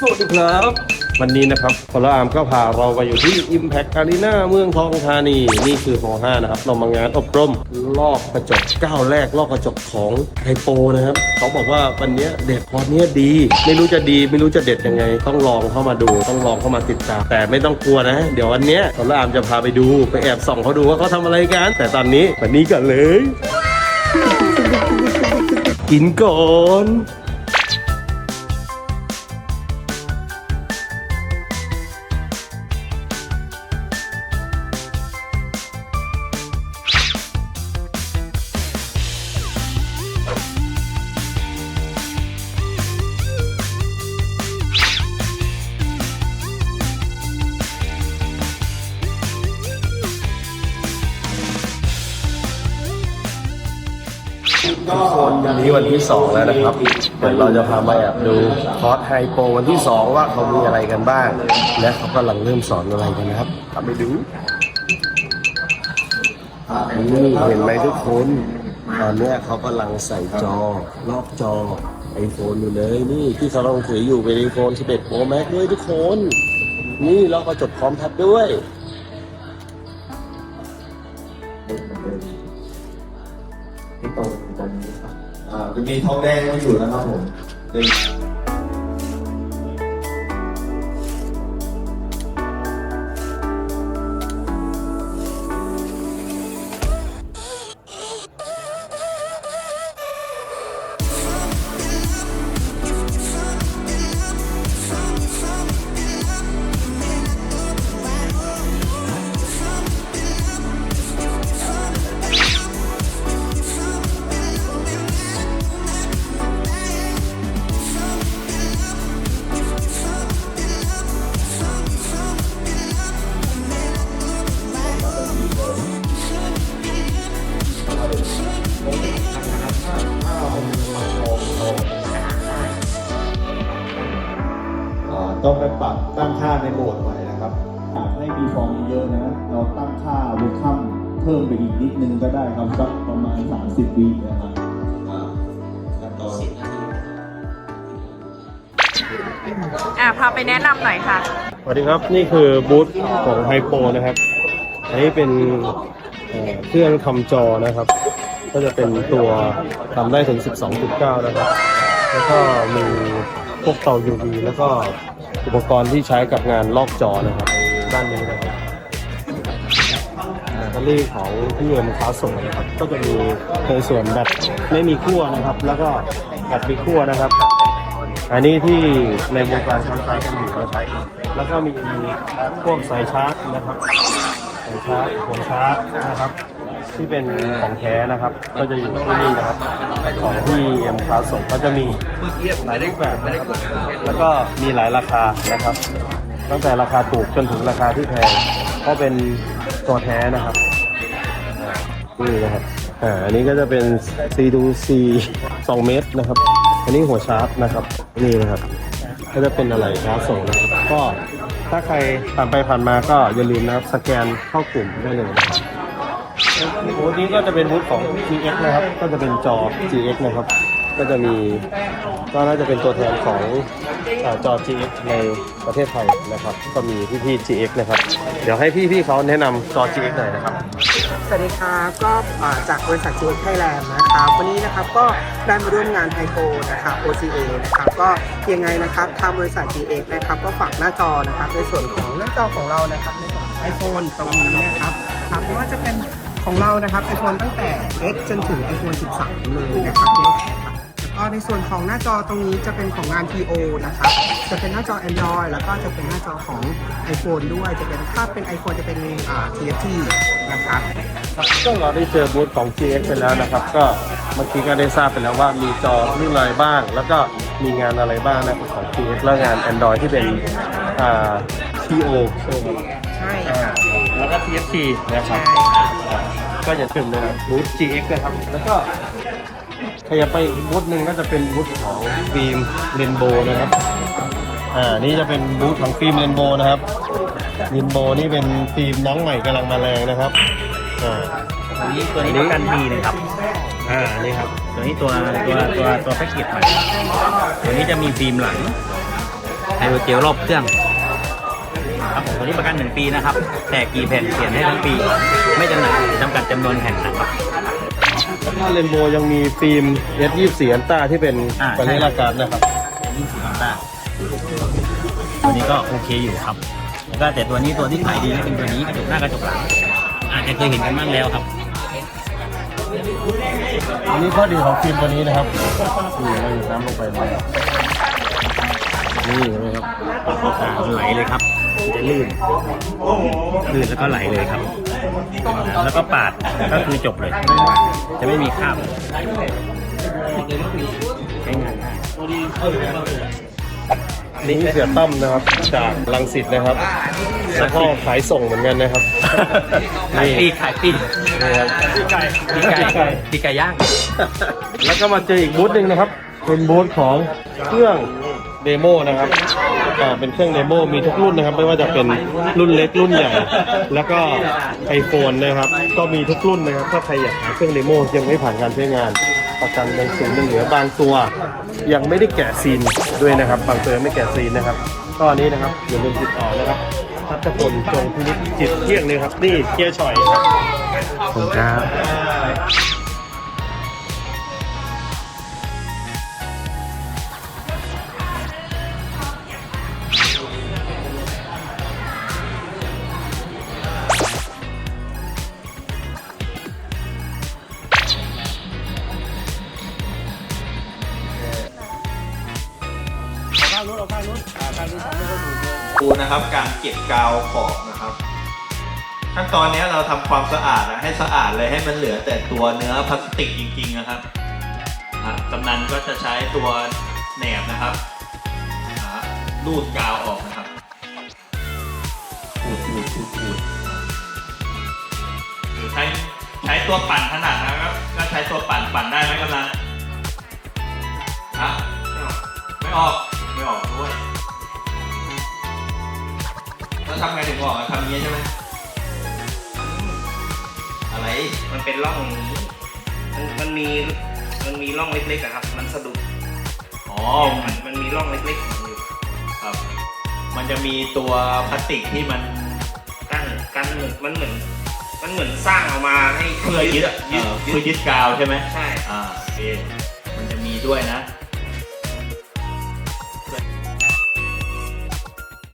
สวัสดีครับ วันนี้นะครับพลอามก็พาเราไปอยู่ที่ Impact Arena เมืองทองธานี นี่คือหอ5นะครับ เรามางานอบรมลอกกระจกก้าวแรกลอกกระจกของไฮโปนะครับ เขาบอกว่าวันนี้เด็ดคอร์สเนี้ยดี ไม่รู้จะดีไม่รู้จะเด็ดยังไง ต้องลองเข้ามาดูต้องลองเข้ามาติดตาม แต่ไม่ต้องกลัวนะ เดี๋ยววันนี้พลอามจะพาไปดูไปแอบส่องเขาดูว่าเขาทำอะไรกัน แต่ตอนนี้วันนี้กันเลย กินก่อน ทุกคนวันนี้วันที่2แล้วนะครับเดี๋ยวเราจะพามาแอบดูคอร์สไฮโปรวันที่2ว่าเขามีอะไรกันบ้าง และเขากำลังเริ่มสอนอะไรกันนะครับทำไปดูนี่เห็นไหมทุกคนตอนเนี้ยเขากำลังใส่จอรอบจอไอโฟนอยู่เลยนี่ที่เขาลองถืออยู่เป็นไอโฟน11 Pro Max ด้วยทุกคน นี่เราก็จดพร้อมทับด้วย มีทองแดงอยู่นะครับผม ต้องไปปรับตั้งค่าในโหมดใหม่นะครับอยากให้มีฟองเยอะๆนะ เราตั้งค่าวูคัมเพิ่มไปอีกนิดนึงก็ได้ครับสักประมาณ 30วินะครับอ่าขั้นตอนอะพาไปแนะนำหน่อยค่ะ สวัสดีครับนี่คือบูธของไฮโปนะครับ อันนี้เป็นเอ่อเครื่องทำจอนะครับ ก็จะเป็นตัวทำได้ถึง 12.9 นะครับ แล้วก็มีพวกเตา UV แล้วก็ อุปกรณ์ที่ใช้กับงานลอกจอนะครับด้านนี้นะครับแบตเตอรี่ของพี่เอ็มคลาส่งนะครับก็จะมีในส่วนแบตไม่มีขั้วนะครับ แล้วก็แบตมีขั้วนะครับ อันนี้ที่ในวงการเขาใช้กันอยู่เราใช้ แล้วก็มีพวกสายชาร์จนะครับสายชาร์จหัวชาร์จนะครับ ที่เป็นของแท้นะครับ ก็จะอยู่ที่นี่นะครับ ของที่เอ็มคลาสส่งก็จะมีหลายรูปแบบนะครับแล้วก็มีหลายราคานะครับ ตั้งแต่ราคาถูกจนถึงราคาที่แพงก็เป็นตัวแท้นะครับนี่นะครับอ่าอันนี้ก็จะเป็น C ดู C 2เมตรนะครับ อันนี้หัวชาร์จนะครับนี่นะครับก็จะเป็นอะไรชาร์จส่งนะครับก็ถ้าใครผ่านไปผ่านมาก็อย่าลืมนะครับสแกนเข้ากลุ่มได้เลยนะครับ บูธนี้ก็จะเป็นบูธของ GX นะครับ ก็จะเป็นจอ GX นะครับ ก็จะมีก็น่าจะเป็นตัวแทนของอาจอ GX ในประเทศไทยนะครับ ก็มีพี่ๆ GX นะครับ เดี๋ยวให้พี่ๆเขาแนะนำจอ GX หน่อยนะครับ สวัสดีครับก็อ่าจากบริษัท g ไทยแลนด์นะครับ วันนี้นะครับก็ได้มาร่วมงานไฮโปนะครับ OCA นะครับก็ยังไงนะครับทางบริษัท GX นะครับก็ฝากหน้าจอนะครับในส่วนของหน้าจอของเรานะครับในส่วนของ iPhone ตรงนี้นะครับครับไม่ว่าจะเป็น ของเรานะครับ iPhone ตั้งแต่ X จนถึง iPhone 13 เลยนะครับแล้วก็ในส่วนของหน้าจอตรงนี้จะเป็นของงาน TO นะครับ จะเป็นหน้าจอ Android แล้วก็จะเป็นหน้าจอของ iPhone ด้วย จะเป็นถ้าเป็น iPhone จะเป็นอ่า TFT นะครับ ก็เราได้เจอบูธของ GX ไปแล้วนะครับ ก็เมื่อกี้ก็ได้ทราบไปแล้วว่ามีจอรุ่นอะไรบ้าง แล้วก็มีงานอะไรบ้างนะครับของ GX แล้วงาน Android ที่เป็นอ่า TO ใช่ไหมครับใช่อ่าค่ะแล้วก็ TFT นะครับอ่า ก็อย่าลืมเลยนะบูธ GX นะครับ แล้วก็ขยับไปอีกบูธหนึ่งก็จะเป็นบูธของฟิล์มเรนโบนะครับ อ่า นี่จะเป็นบูธของฟิล์มเรนโบนะครับเรนโบนี่เป็นฟิล์มน้องใหม่กำลังมาแรงนะครับ อ่า ตัวนี้ตัวนี้ประกันดีเลยครับ อ่า นี่ครับ ตัวนี้ตัวตัวตัวตัวแพ็กเกจใหม่ตัวนี้จะมีฟิล์มหลังไฮโดรเจลรอบเครื่อง ครับผมตัวนี้ประกันหนึ่งปีนะครับ แต่กี่แผ่นเปลี่ยนให้ทั้งปี ไม่จำหน่ายจำ กัดจำนวนแผ่นนะครับ ถ้าเรนโบยังมีฟิล์ม S24 อันต้าที่เป็นอ่าปาใช่นิลาการดนะครับ ยี่สิบอัลต้าตัวนี้ก็โอเคอยู่ครับ แล้วก็แต่ตัวนี้ตัวที่ขายดีก็เป็นตัวนี้กระจกหน้ากระจกหลัง อาจจะเคยเห็นกันบ้างแล้วครับ อันนี้ข้อดีของฟิล์มตัวนี้นะครับนี่เราอยู่น้ำลงไปเลยนี่เห็นไหมครับ อ่ามันไหลเลยครับ มันจะลื่น ลื่นแล้วก็ไหลเลยครับ แล้วก็ปาดก็คือจบเลย จะไม่มีคราบใช้งานง่ายนี่เสียตั้มนะครับ จากลังสิตนะครับแล้วก็ขายส่งเหมือนกันนะครับ ขายปีนี่กขายปีกนี่ครับปีกไก่ปีกไก่ปีกไก่ย่าง แล้วก็มาเจออีกบูธหนึ่งนะครับ เป็นบูธของเครื่องเดโมนะครับ อ่าเป็นเครื่องเดโมมีทุกรุ่นนะครับ ไม่ว่าจะเป็นรุ่นเล็กรุ่นใหญ่ แล้วก็ไอโฟนนะครับ ก็มีทุกรุ่นนะครับ ถ้าใครอยากหาเครื่องเดโมยังไม่ผ่านการใช้งาน ประกันยังศูนย์ยังเหลือบางตัว ยังไม่ได้แกะซีนด้วยนะครับ บางตัวยังไม่แกะซีนนะครับก็อันนี้นะครับอย่าลืมติดต่อนะครับทัศพลจงพินิจจิตเที่ยงเลยครับนี่เกียร์ฉ่อยครับขอบคุณครับ นะครับ การเก็บกาวขอบนะครับ ขั้นตอนนี้เราทำความสะอาดนะให้สะอาดเลยให้มันเหลือแต่ตัวเนื้อพลาสติกจริง ๆนะครับอะกำนันก็จะใช้ตัวแหนบนะครับอะรูดกาวออกนะครับขูดขูดขูดขูดหรือใช้ใช้ตัวปั่นถนัดนะครับ ก็ใช้ตัวปั่นปั่นได้ไหมกำนันอะไม่ออกไม่ออกไม่ออกด้วยแล้ว ทำไงถึงออกอะทำอย่างนี้ใช่ไหมอะไรมันเป็นร่องอย่างนี้มันมันมีมันมีร่องเล็กๆอะครับ มันสะดุดอ๋อมันมันมีร่องเล็กๆของมันอยู่ครับ มันจะมีตัวพลาสติกที่มัน กั้นกั้นเหมือนมันเหมือน มันเหมือนสร้างออกมาให้เพื่อยึดอะยึดเอ่อยึเพื่อดยึดกาวใช่ไหมใช่ อ่าโอเคมันจะมีด้วยนะ